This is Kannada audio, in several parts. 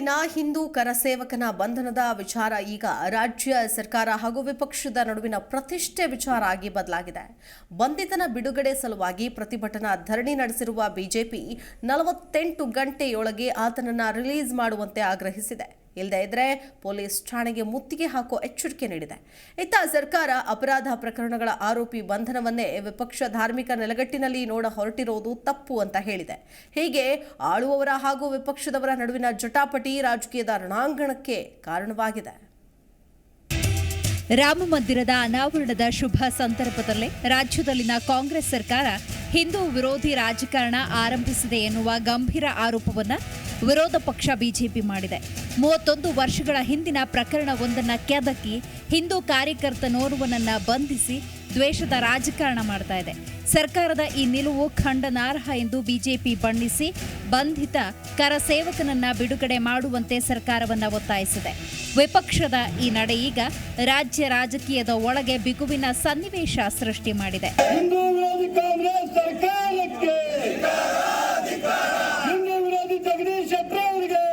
ಹುಬ್ಬಳ್ಳಿಯಲ್ಲಿನ ಹಿಂದೂ ಕರಸೇವಕನ ಬಂಧನದ ವಿಚಾರ ಈಗ ರಾಜ್ಯ ಸರ್ಕಾರ ಹಾಗೂ ವಿಪಕ್ಷದ ನಡುವಿನ ಪ್ರತಿಷ್ಠೆ ವಿಚಾರ ಆಗಿ ಬದಲಾಗಿದೆ. ಬಂಧಿತನ ಬಿಡುಗಡೆ ಸಲುವಾಗಿ ಪ್ರತಿಭಟನಾ ಧರಣಿ ನಡೆಸಿರುವ ಬಿಜೆಪಿ ನಲವತ್ತೆಂಟು ಗಂಟೆಯೊಳಗೆ ಆತನನ್ನು ರಿಲೀಸ್ ಮಾಡುವಂತೆ ಆಗ್ರಹಿಸಿದೆ. ಇಲ್ಲದೇ ಇದ್ರೆ ಪೊಲೀಸ್ ಠಾಣೆಗೆ ಮುತ್ತಿಗೆ ಹಾಕೋ ಎಚ್ಚರಿಕೆ ನೀಡಿದೆ. ಇತ್ತ ಸರ್ಕಾರ ಅಪರಾಧ ಪ್ರಕರಣಗಳ ಆರೋಪಿ ಬಂಧನವನ್ನೇ ವಿಪಕ್ಷ ಧಾರ್ಮಿಕ ನೆಲಗಟ್ಟಿನಲ್ಲಿ ನೋಡ ಹೊರಟಿರೋದು ತಪ್ಪು ಅಂತ ಹೇಳಿದೆ. ಹೀಗೆ ಆಳುವವರ ಹಾಗೂ ವಿಪಕ್ಷದವರ ನಡುವಿನ ಜಟಾಪಟಿ ರಾಜಕೀಯದ ರಣಾಂಗಣಕ್ಕೆ ಕಾರಣವಾಗಿದೆ. ರಾಮ ಮಂದಿರದ ಅನಾವರಣದ ಶುಭ ಸಂದರ್ಭದಲ್ಲೇ ರಾಜ್ಯದಲ್ಲಿನ ಕಾಂಗ್ರೆಸ್ ಸರ್ಕಾರ ಹಿಂದೂ ವಿರೋಧಿ ರಾಜಕಾರಣ ಆರಂಭಿಸಿದೆ ಎನ್ನುವ ಗಂಭೀರ ಆರೋಪವನ್ನ ವಿರೋಧ ಪಕ್ಷ ಬಿಜೆಪಿ ಮಾಡಿದೆ. ಮೂವತ್ತೊಂದು ವರ್ಷಗಳ ಹಿಂದಿನ ಪ್ರಕರಣವೊಂದನ್ನು ಕೆದಕಿ ಹಿಂದೂ ಕಾರ್ಯಕರ್ತನೋರ್ವನನ್ನು ಬಂಧಿಸಿ ದ್ವೇಷದ ರಾಜಕಾರಣ ಮಾಡ್ತಾ ಇದೆ. ಸರ್ಕಾರದ ಈ ನಿಲುವು ಖಂಡನಾರ್ಹ ಎಂದು ಬಿಜೆಪಿ ಬಣ್ಣಿಸಿ ಬಂಧಿತ ಕರಸೇವಕನನ್ನ ಬಿಡುಗಡೆ ಮಾಡುವಂತೆ ಸರ್ಕಾರವನ್ನ ಒತ್ತಾಯಿಸಿದೆ. ವಿಪಕ್ಷದ ಈ ನಡೆ ಈಗ ರಾಜ್ಯ ರಾಜಕೀಯದ ಒಳಗೆ ಬಿಗುವಿನ ಸನ್ನಿವೇಶ ಸೃಷ್ಟಿ ಮಾಡಿದೆ ಹಿಂದೂ ವಿರೋಧಿ ಕಾಂಗ್ರೆಸ್ ಸರ್ಕಾರಕ್ಕೆ ಹಿಂದೂ ವಿರೋಧಿ ಜಗದೀಶ್ ಶೆಟ್ಟರ್ ಅವರಿಗೆ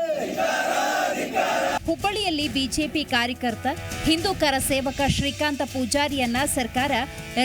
ಹುಬ್ಬಳ್ಳಿಯಲ್ಲಿ ಬಿಜೆಪಿ ಕಾರ್ಯಕರ್ತ ಹಿಂದೂ ಕರ ಸೇವಕ ಶ್ರೀಕಾಂತ ಪೂಜಾರಿಯನ್ನ ಸರ್ಕಾರ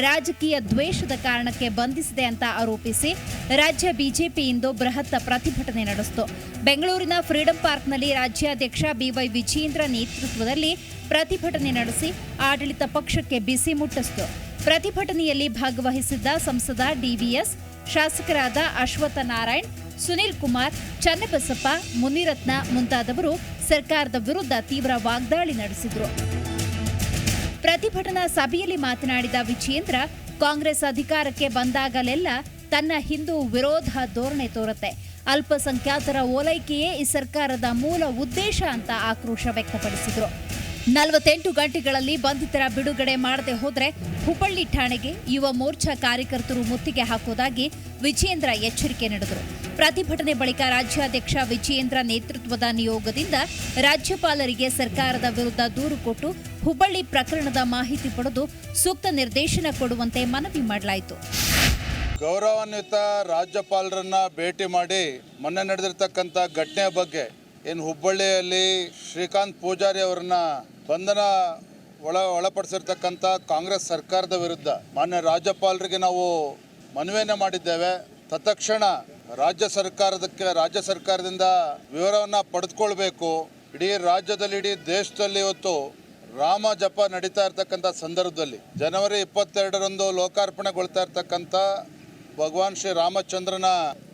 ರಾಜಕೀಯ ದ್ವೇಷದ ಕಾರಣಕ್ಕೆ ಬಂಧಿಸಿದೆ ಅಂತ ಆರೋಪಿಸಿ ರಾಜ್ಯ ಬಿಜೆಪಿ ಇಂದು ಬೃಹತ್ ಪ್ರತಿಭಟನೆ ನಡೆಸಿತು. ಬೆಂಗಳೂರಿನ ಫ್ರೀಡಂ ಪಾರ್ಕ್ನಲ್ಲಿ ರಾಜ್ಯಾಧ್ಯಕ್ಷ ಬಿವೈ ವಿಜೇಂದ್ರ ನೇತೃತ್ವದಲ್ಲಿ ಪ್ರತಿಭಟನೆ ನಡೆಸಿ ಆಡಳಿತ ಪಕ್ಷಕ್ಕೆ ಬಿಸಿ ಮುಟ್ಟಿಸಿತು. ಪ್ರತಿಭಟನೆಯಲ್ಲಿ ಭಾಗವಹಿಸಿದ್ದ ಸಂಸದ ಡಿವಿಎಸ್ ಶಾಸಕರಾದ ಅಶ್ವಥ ನಾರಾಯಣ್, ಸುನೀಲ್ ಕುಮಾರ್, ಚನ್ನಬಸಪ್ಪ, ಮುನಿರತ್ನ ಮುಂತಾದವರು ಸರ್ಕಾರದ ವಿರುದ್ಧ ತೀವ್ರ ವಾಗ್ದಾಳಿ ನಡೆಸಿದ್ರು. ಪ್ರತಿಭಟನಾ ಸಭೆಯಲ್ಲಿ ಮಾತನಾಡಿದ ವಿಜೇಂದ್ರ ಕಾಂಗ್ರೆಸ್ ಅಧಿಕಾರಕ್ಕೆ ಬಂದಾಗಲೆಲ್ಲ ತನ್ನ ಹಿಂದೂ ವಿರೋಧ ಧೋರಣೆ ತೋರುತ್ತೆ. ಅಲ್ಪಸಂಖ್ಯಾತರ ಓಲೈಕೆಯೇ ಈ ಸರ್ಕಾರದ ಮೂಲ ಉದ್ದೇಶ ಅಂತ ಆಕ್ರೋಶ ವ್ಯಕ್ತಪಡಿಸಿದ್ರು. ನಲವತ್ತೆಂಟು ಗಂಟೆಗಳಲ್ಲಿ ಬಂಧಿತರ ಬಿಡುಗಡೆ ಮಾಡದೆ ಹೋದರೆ ಹುಬ್ಬಳ್ಳಿ ಠಾಣೆಗೆ ಯುವ ಮೋರ್ಚಾ ಕಾರ್ಯಕರ್ತರು ಮುತ್ತಿಗೆ ಹಾಕುವುದಾಗಿ ವಿಜೇಂದ್ರ ಎಚ್ಚರಿಕೆ ನೀಡಿದರು. ಪ್ರತಿಭಟನೆ ಬಳಿಕ ರಾಜ್ಯಾಧ್ಯಕ್ಷ ವಿಜಯೇಂದ್ರ ನೇತೃತ್ವದ ನಿಯೋಗದಿಂದ ರಾಜ್ಯಪಾಲರಿಗೆ ಸರ್ಕಾರದ ವಿರುದ್ಧ ದೂರು ಕೊಟ್ಟು ಹುಬ್ಬಳ್ಳಿ ಪ್ರಕರಣದ ಮಾಹಿತಿ ಪಡೆದು ಸೂಕ್ತ ನಿರ್ದೇಶನ ಕೊಡುವಂತೆ ಮನವಿ ಮಾಡಲಾಯಿತು. ಗೌರವಾನ್ವಿತ ರಾಜ್ಯಪಾಲರನ್ನ ಭೇಟಿ ಮಾಡಿ ಮೊನ್ನೆ ನಡೆದಿರ್ತಕ್ಕಂಥ ಘಟನೆ ಬಗ್ಗೆ ಏನು ಹುಬ್ಬಳ್ಳಿಯಲ್ಲಿ ಶ್ರೀಕಾಂತ್ ಪೂಜಾರಿ ಅವರನ್ನ ಬಂಧನ ಒಳ ಒಳಪಡಿಸಿರ್ತಕ್ಕಂಥ ಕಾಂಗ್ರೆಸ್ ಸರ್ಕಾರದ ವಿರುದ್ಧ ಮಾನ್ಯ ರಾಜ್ಯಪಾಲರಿಗೆ ನಾವು ಮನವಿಯನ್ನು ಮಾಡಿದ್ದೇವೆ. ತತ್ಕ್ಷಣ ರಾಜ್ಯ ಸರ್ಕಾರದಕ್ಕೆ, ರಾಜ್ಯ ಸರ್ಕಾರದಿಂದ ವಿವರವನ್ನು ಪಡೆದುಕೊಳ್ಬೇಕು. ಇಡೀ ರಾಜ್ಯದಲ್ಲಿ, ಇಡೀ ದೇಶದಲ್ಲಿ ಇವತ್ತು ರಾಮ ಜಪ ನಡೀತಾ ಇರ್ತಕ್ಕಂಥ ಸಂದರ್ಭದಲ್ಲಿ, ಜನವರಿ ಇಪ್ಪತ್ತೆರಡರಂದು ಲೋಕಾರ್ಪಣೆಗೊಳ್ತಾ ಇರ್ತಕ್ಕಂಥ ಭಗವಾನ್ ಶ್ರೀ ರಾಮಚಂದ್ರನ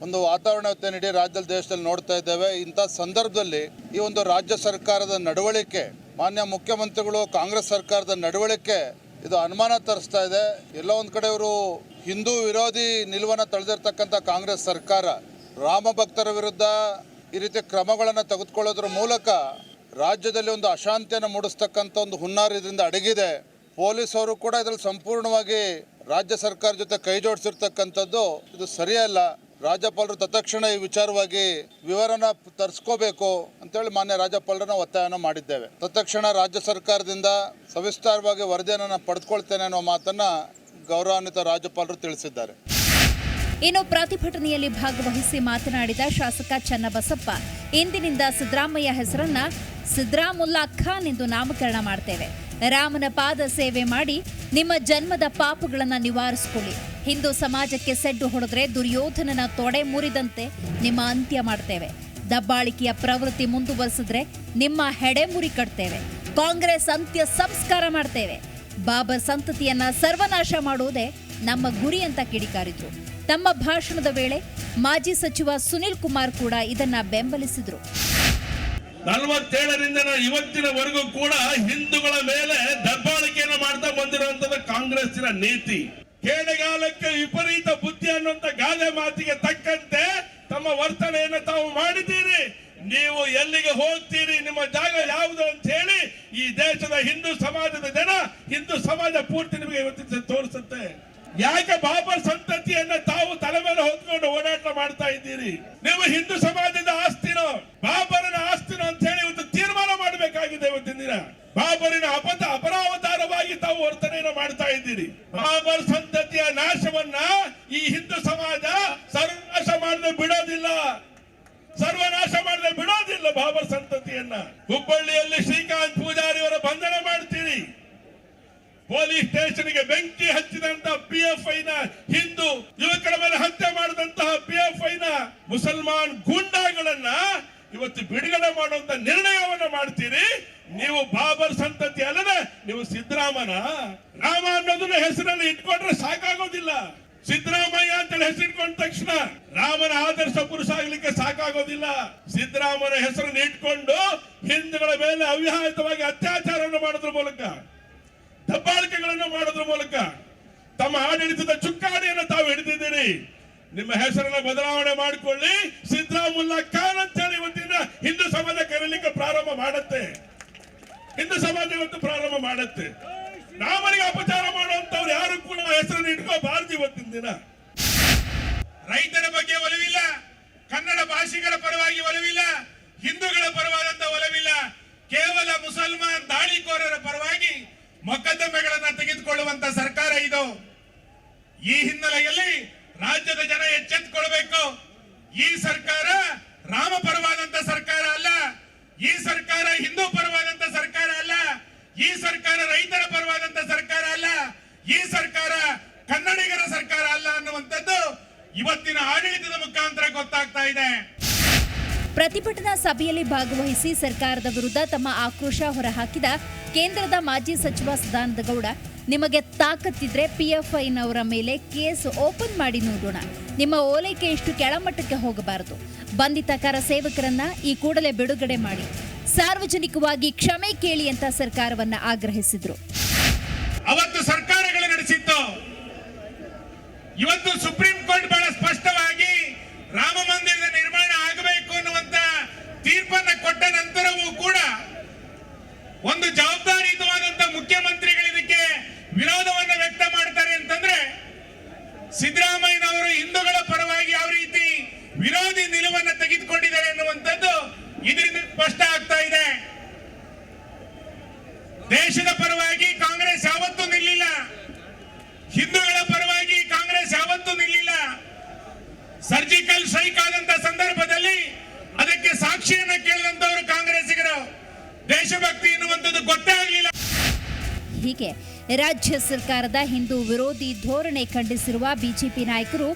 ಒಂದು ವಾತಾವರಣತೆ ಇಡೀ ರಾಜ್ಯದಲ್ಲಿ, ದೇಶದಲ್ಲಿ ನೋಡ್ತಾ ಇದ್ದೇವೆ. ಇಂಥ ಸಂದರ್ಭದಲ್ಲಿ ಈ ಒಂದು ರಾಜ್ಯ ಸರ್ಕಾರದ ನಡವಳಿಕೆ, ಮಾನ್ಯ ಮುಖ್ಯಮಂತ್ರಿಗಳು, ಕಾಂಗ್ರೆಸ್ ಸರ್ಕಾರದ ನಡವಳಿಕೆ, ಇದು ಅನುಮಾನ ತರಿಸ್ತಾ ಇದೆ. ಎಲ್ಲ ಒಂದು ಕಡೆ ಇವರು ಹಿಂದೂ ವಿರೋಧಿ ನಿಲುವನ್ನು ತಳೆದಿರ್ತಕ್ಕಂಥ ಕಾಂಗ್ರೆಸ್ ಸರ್ಕಾರ, ರಾಮ ಭಕ್ತರ ವಿರುದ್ಧ ಈ ರೀತಿ ಕ್ರಮಗಳನ್ನು ತೆಗೆದುಕೊಳ್ಳೋದ್ರ ಮೂಲಕ ರಾಜ್ಯದಲ್ಲಿ ಒಂದು ಅಶಾಂತಿಯನ್ನು ಮೂಡಿಸ್ತಕ್ಕಂಥ ಒಂದು ಹುನ್ನಾರ ಇದರಿಂದ ಅಡಗಿದೆ. ಪೊಲೀಸರು ಕೂಡ ಇದರಲ್ಲಿ ಸಂಪೂರ್ಣವಾಗಿ ರಾಜ್ಯ ಸರ್ಕಾರ ಜೊತೆ ಕೈ ಜೋಡಿಸಿರ್ತಕ್ಕಂಥದ್ದು ಇದು ಸರಿಯಲ್ಲ. ರಾಜ್ಯಪಾಲರು ತತ್ಕ್ಷಣ ಈ ವಿಚಾರವಾಗಿ ವಿವರನ ತರಿಸ್ಕೋಬೇಕು ಅಂತೇಳಿ ಮಾನ್ಯ ರಾಜ್ಯಪಾಲರನ್ನ ಒತ್ತಾಯನ ಮಾಡಿದ್ದೇವೆ. ತತ್ಕ್ಷಣ ರಾಜ್ಯ ಸರ್ಕಾರದಿಂದ ಸವಿಸ್ತಾರವಾಗಿ ವರದಿಯನ್ನು ನಾನು ಪಡೆದುಕೊಳ್ತೇನೆ ಅನ್ನೋ ಮಾತನ್ನ ಗೌರವಾನ್ವಿತ ರಾಜ್ಯಪಾಲರು ತಿಳಿಸಿದ್ದಾರೆ. ಇನ್ನು ಪ್ರತಿಭಟನೆಯಲ್ಲಿ ಭಾಗವಹಿಸಿ ಮಾತನಾಡಿದ ಶಾಸಕ ಚನ್ನಬಸಪ್ಪ, ಇಂದಿನಿಂದ ಸಿದ್ದರಾಮಯ್ಯ ಹೆಸರನ್ನ ಸಿದ್ದರಾಮುಲ್ಲಾ ಖಾನ್ ಎಂದು ನಾಮಕರಣ ಮಾಡ್ತೇವೆ. ರಾಮನ ಪಾದ ಸೇವೆ ಮಾಡಿ ನಿಮ್ಮ ಜನ್ಮದ ಪಾಪಗಳನ್ನು ನಿವಾರಿಸಿಕೊಳ್ಳಿ. ಹಿಂದೂ ಸಮಾಜಕ್ಕೆ ಸೆಡ್ಡು ಹೊಡೆದ್ರೆ ದುರ್ಯೋಧನನ ತೊಡೆ ಮುರಿದಂತೆ ನಿಮ್ಮ ಅಂತ್ಯ ಮಾಡ್ತೇವೆ. ದಬ್ಬಾಳಿಕೆಯ ಪ್ರವೃತ್ತಿ ಮುಂದುವರೆಸಿದ್ರೆ ನಿಮ್ಮ ಹೆಡೆ ಮುರಿ ಕಟ್ತೇವೆ. ಕಾಂಗ್ರೆಸ್ ಅಂತ್ಯ ಸಂಸ್ಕಾರ ಮಾಡ್ತೇವೆ. ಬಾಬರ್ ಸಂತತಿಯನ್ನ ಸರ್ವನಾಶ ಮಾಡುವುದೇ ನಮ್ಮ ಗುರಿ ಅಂತ ಕಿಡಿಕಾರಿದ್ರು. ತಮ್ಮ ಭಾಷಣದ ವೇಳೆ ಮಾಜಿ ಸಚಿವ ಸುನಿಲ್ ಕುಮಾರ್ ಕೂಡ ಇದನ್ನ ಬೆಂಬಲಿಸಿದ್ರು. ನಲವತ್ತೇಳರಿಂದ ಇವತ್ತಿನವರೆಗೂ ಕೂಡ ಹಿಂದೂಗಳ ಮೇಲೆ ದಬ್ಬಾಳಿಕೆಯನ್ನು ಮಾಡ್ತಾ ಬಂದಿರುವಂತದ್ದು ಕಾಂಗ್ರೆಸ್ಸಿನ ನೀತಿ. ಕೇಳಗಾಲಕ್ಕೆ ವಿಪರೀತ ಬುದ್ಧಿ ಅನ್ನುವಂತ ಗಾದೆ ಮಾತಿಗೆ ತಕ್ಕಂತೆ ತಮ್ಮ ವರ್ತನೆಯನ್ನು ತಾವು ಮಾಡಿದ್ದೀರಿ. ನೀವು ಎಲ್ಲಿಗೆ ಹೋಗ್ತೀರಿ, ನಿಮ್ಮ ಜಾಗ ಯಾವುದು ಅಂತ ಹೇಳಿ ಈ ದೇಶದ ಹಿಂದೂ ಸಮಾಜದ ಜನ ಹಿಂದೂ ಸಮಾಜ ಪೂರ್ತಿ ನಿಮಗೆ ಇವತ್ತಿನ ತೋರಿಸುತ್ತೆ. ಯಾಕೆ ಬಾಬರ್ ಸಂತತಿಯನ್ನ ತಾವು ತಲೆ ಮೇಲೆ ಹೊತ್ಕೊಂಡು ಓಡಾಟ ಮಾಡ್ತಾ ಇದ್ದೀರಿ? ನೀವು ಹಿಂದೂ ಸಮಾಜದ ಆಸ್ತಿನೋ ಬಾಬರನ ಆಸ್ತಿನೋ ಅಂತ ಹೇಳಿ ಇವತ್ತು ತೀರ್ಮಾನ ಮಾಡಬೇಕಾಗಿದೆ ಇವತ್ತಿನ ದಿನ ಬಾಬರಿನ ಅಪತ ಅಪರಾವತಾರವಾಗಿ ತಾವು ವರ್ತನೆಯನ್ನು ಮಾಡ್ತಾ ಇದ್ದೀರಿ ಬಾಬರ್ ಸಂತತಿಯ ನಾಶವನ್ನ ಈ ಹಿಂದೂ ಬಿಡೋದಿಲ್ಲ ಬಾಬರ್ ಸಂತತಿಯನ್ನ. ಹುಬ್ಬಳ್ಳಿಯಲ್ಲಿ ಶ್ರೀಕಾಂತ್ ಪೂಜಾರಿ ಅವರ ಬಂಧನ ಮಾಡ್ತೀರಿ. ಪೊಲೀಸ್ ಸ್ಟೇಷನ್ಗೆ ಬೆಂಕಿ ಹಚ್ಚಿದಂತ ಪಿ ಎಫ್ ಐನ ಹಿಂದೂ ಯುವಕರ ಮೇಲೆ ಹತ್ಯೆ ಮಾಡಿದಂತಹ ಪಿ ಎಫ್ ಐನ ಮುಸಲ್ಮಾನ್ ಗೂಂಡಾಗಳನ್ನ ಇವತ್ತು ಬಿಡುಗಡೆ ಮಾಡುವಂತ ನಿರ್ಣಯವನ್ನ ಮಾಡ್ತೀರಿ. ನೀವು ಬಾಬರ್ ಸಂತತಿ ಅಲ್ಲದೆ ನೀವು ಸಿದ್ದರಾಮನ ರಾಮ ಅನ್ನೋದನ್ನ ಹೆಸರಲ್ಲಿ ಇಟ್ಕೊಂಡ್ರೆ ಸಾಕಾಗೋದಿಲ್ಲ. ಸಿದ್ದರಾಮಯ್ಯ ಅಂತೇಳಿ ಹೆಸರಿಟ್ಕೊಂಡ ತಕ್ಷಣ ರಾಮನ ಆದರ್ಶ ಪುರುಷ ಆಗ್ಲಿಕ್ಕೆ ಸಾಕಾಗೋದಿಲ್ಲ. ಸಿದ್ದರಾಮನ ಹೆಸರನ್ನು ಇಟ್ಕೊಂಡು ಹಿಂದೂಗಳ ಮೇಲೆ ಅವ್ಯಾಹಿತವಾಗಿ ಅತ್ಯಾಚಾರವನ್ನು ಮಾಡೋದ್ರ ಮೂಲಕ, ದಬ್ಬಾಳಿಕೆಗಳನ್ನು ಮಾಡೋದ್ರ ಮೂಲಕ, ತಮ್ಮ ಆಡಳಿತದ ಚುಕ್ಕಾಣಿಯನ್ನು ತಾವು ಹಿಡಿದಿದ್ದೀರಿ. ನಿಮ್ಮ ಹೆಸರನ್ನ ಬದಲಾವಣೆ ಮಾಡಿಕೊಳ್ಳಿ. ಸಿದ್ದರಾಮುಲ್ಲಾ ಖಾನ್ ಅಂತ ಹೇಳಿ ಇವತ್ತಿನ ಹಿಂದೂ ಸಮಾಜ ಕರೀಲಿಕ್ಕೆ ಪ್ರಾರಂಭ ಮಾಡುತ್ತೆ. ಹಿಂದೂ ಸಮಾಜ ಇವತ್ತು ಪ್ರಾರಂಭ ಮಾಡುತ್ತೆ. ರಾಮನಿಗೆ ಅಪಚಾರ ಮಾಡುವಂತವ್ರು ಯಾರು ಕೂಡ ಹೆಸರನ್ನು ಇಟ್ಕೋಬಾರ್ದು ಇವತ್ತಿನ ದಿನ. ರೈತರ ಬಗ್ಗೆ ಒಲವಿಲ್ಲ, ಕನ್ನಡ ಭಾಷಿಗಳ ಪರವಾಗಿ ಒಲವಿಲ್ಲ, ಹಿಂದೂಗಳ ಪರವಾದಂತ ಒಲವಿಲ್ಲ. ಕೇವಲ ಮುಸಲ್ಮಾನ್ ದಾಳಿಕೋರರ ಪರವಾಗಿ ಮೊಕದ್ದಮೆಗಳನ್ನ ತೆಗೆದುಕೊಳ್ಳುವಂತ ಸರ್ಕಾರ ಇದು. ಈ ಹಿನ್ನೆಲೆಯಲ್ಲಿ ರಾಜ್ಯದ ಜನ ಎಚ್ಚೆತ್ತುಕೊಳ್ಬೇಕು ಈ ಸರ್ಕಾರ ರಾಮ ಪರವಾದಂತ ಸರ್ಕಾರ ಅಲ್ಲ ಈ ಸರ್ಕಾರ ಹಿಂದೂ ಪರವಾದಂತ ಸರ್ಕಾರ ಅಲ್ಲ ಈ ಸರ್ಕಾರ ರೈತರ ಪರವಾದಂತ ಸರ್ಕಾರ ಅಲ್ಲ, ಈ ಸರ್ಕಾರ ಕನ್ನಡಿಗರ ಸರ್ಕಾರ ಅಲ್ಲ ಅನ್ನುವಂಥದ್ದು ಇವತ್ತಿನ ಆಡಳಿತದ ಮುಖಾಂತರ ಗೊತ್ತಾಗ್ತಾ ಇದೆ. ಪ್ರತಿಭಟನಾ ಸಭೆಯಲ್ಲಿ ಭಾಗವಹಿಸಿ ಸರ್ಕಾರದ ವಿರುದ್ಧ ತಮ್ಮ ಆಕ್ರೋಶ ಹೊರಹಾಕಿದ ಕೇಂದ್ರದ ಮಾಜಿ ಸಚಿವ ಸದಾನಂದ ಗೌಡ, ನಿಮಗೆ ತಾಕತ್ತಿದ್ರೆ ಪಿಎಫ್ಐನವರ ಮೇಲೆ ಕೇಸ್ ಓಪನ್ ಮಾಡಿ ನೋಡೋಣ. ನಿಮ್ಮ ಓಲೈಕೆ ಇಷ್ಟು ಕೆಳಮಟ್ಟಕ್ಕೆ ಹೋಗಬಾರದು. ಬಂಧಿತ ಕರ ಸೇವಕರನ್ನ ಈ ಕೂಡಲೇ ಬಿಡುಗಡೆ ಮಾಡಿ. ಸಾರ್ವಜನಿಕವಾಗಿ ಕ್ಷಮೆ ಕೇಳಿ ಅಂತ ಸರ್ಕಾರವನ್ನ ಆಗ್ರಹಿಸಿದ್ರು. ಅವತ್ತು ಸರ್ಕಾರಗಳು ನಡೆಸಿತ್ತು ಇವತ್ತು ಸುಪ್ರೀಂ ಕೋರ್ಟ್ ಬಹಳ ಸ್ಪಷ್ಟವಾಗಿ ರಾಮ ಮಂದಿರದ ನಿರ್ಮಾಣ ಆಗಬೇಕು ಅನ್ನುವಂತ ತೀರ್ಪನ್ನ ಕೊಟ್ಟ ನಂತರವೂ ಕೂಡ ಒಂದು ಜವಾಬ್ದಾರಿಯುತವಾದಂತ ಮುಖ್ಯಮಂತ್ರಿಗಳು ಇದಕ್ಕೆ ವಿರೋಧವನ್ನ ವ್ಯಕ್ತ ಮಾಡ್ತಾರೆ ಅಂತಂದ್ರೆ ಸಿದ್ದರಾಮಯ್ಯನವರು ಹಿಂದೂಗಳ ಪರವಾಗಿ ಯಾವ ರೀತಿ ವಿರೋಧಿ ನಿಲುವನ್ನ ತೆಗೆದುಕೊಂಡಿದ್ದಾರೆ ಅನ್ನುವಂಥದ್ದು ಇದರಿಂದ ಸ್ಪಷ್ಟ ಆಗ್ತಾ ಇದೆ ದೇಶದ ಪರವಾಗಿ ಕಾಂಗ್ರೆಸ್ ಯಾವತ್ತೂ ನಿಲ್ಲಿಲ್ಲ. ಹಿಂದೂಗಳ ಪರವಾಗಿ ಕಾಂಗ್ರೆಸ್ ಯಾವತ್ತೂ ನಿಲ್ಲಿಲ್ಲ. ಸರ್ಜಿಕಲ್ ಸ್ಟ್ರೈಕ್ ಆದಂತ ಸಂದರ್ಭದಲ್ಲಿ ಅದಕ್ಕೆ ಸಾಕ್ಷಿಯನ್ನ ಕೇಳಿದಂತವರು ಕಾಂಗ್ರೆಸ್ಸಿಗರು. ದೇಶಭಕ್ತಿ ಎನ್ನುವಂಥದ್ದು ಗೊತ್ತೇ ಆಗಲಿಲ್ಲ. ಹೀಗೆ ರಾಜ್ಯ ಸರ್ಕಾರದ ಹಿಂದೂ ವಿರೋಧಿ ಧೋರಣೆ ಖಂಡಿಸಿರುವ ಬಿಜೆಪಿ ನಾಯಕರು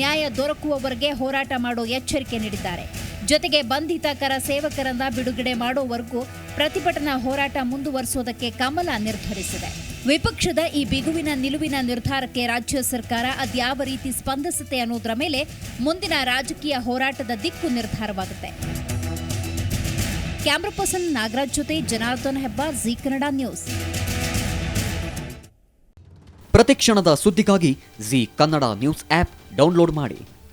ನ್ಯಾಯ ದೊರಕುವವರೆಗೆ ಹೋರಾಟ ಮಾಡೋ ಎಚ್ಚರಿಕೆ ನೀಡಿದ್ದಾರೆ. ಜೊತೆಗೆ ಬಂಧಿತಕರ ಸೇವಕರನ್ನ ಬಿಡುಗಡೆ ಮಾಡೋವರೆಗೂ ಪ್ರತಿಭಟನಾ ಹೋರಾಟ ಮುಂದುವರಿಸುವುದಕ್ಕೆ ಕಮಲ ನಿರ್ಧರಿಸಿದೆ. ವಿಪಕ್ಷದ ಈ ಬಿಗುವಿನ ನಿಲುವಿನ ನಿರ್ಧಾರಕ್ಕೆ ರಾಜ್ಯ ಸರ್ಕಾರ ಅದ್ಯಾವ ರೀತಿ ಸ್ಪಂದಿಸುತ್ತೆ ಅನ್ನೋದರ ಮೇಲೆ ಮುಂದಿನ ರಾಜಕೀಯ ಹೋರಾಟದ ದಿಕ್ಕು ನಿರ್ಧಾರವಾಗುತ್ತೆ. ಕ್ಯಾಮ್ರಾ ಪರ್ಸನ್ ನಾಗರಾಜ್ ಜೊತೆ ಜನಾರ್ದನ್ ಹೆಬ್ಬಾರ್, ಜಿ ಕನ್ನಡ ನ್ಯೂಸ್. ಪ್ರತಿಕ್ಷಣದ ಸುದ್ದಿಗಾಗಿ Zee Kannada news app download ಮಾಡಿ.